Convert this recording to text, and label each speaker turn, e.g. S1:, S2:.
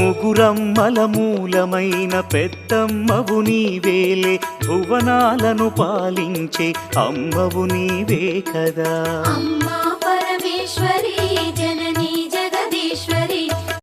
S1: ముగురమ్మల మూలమైన పెద్దమ్మవు నీవేలే భువనాలను పాలించే అమ్మవు నీవే కదా.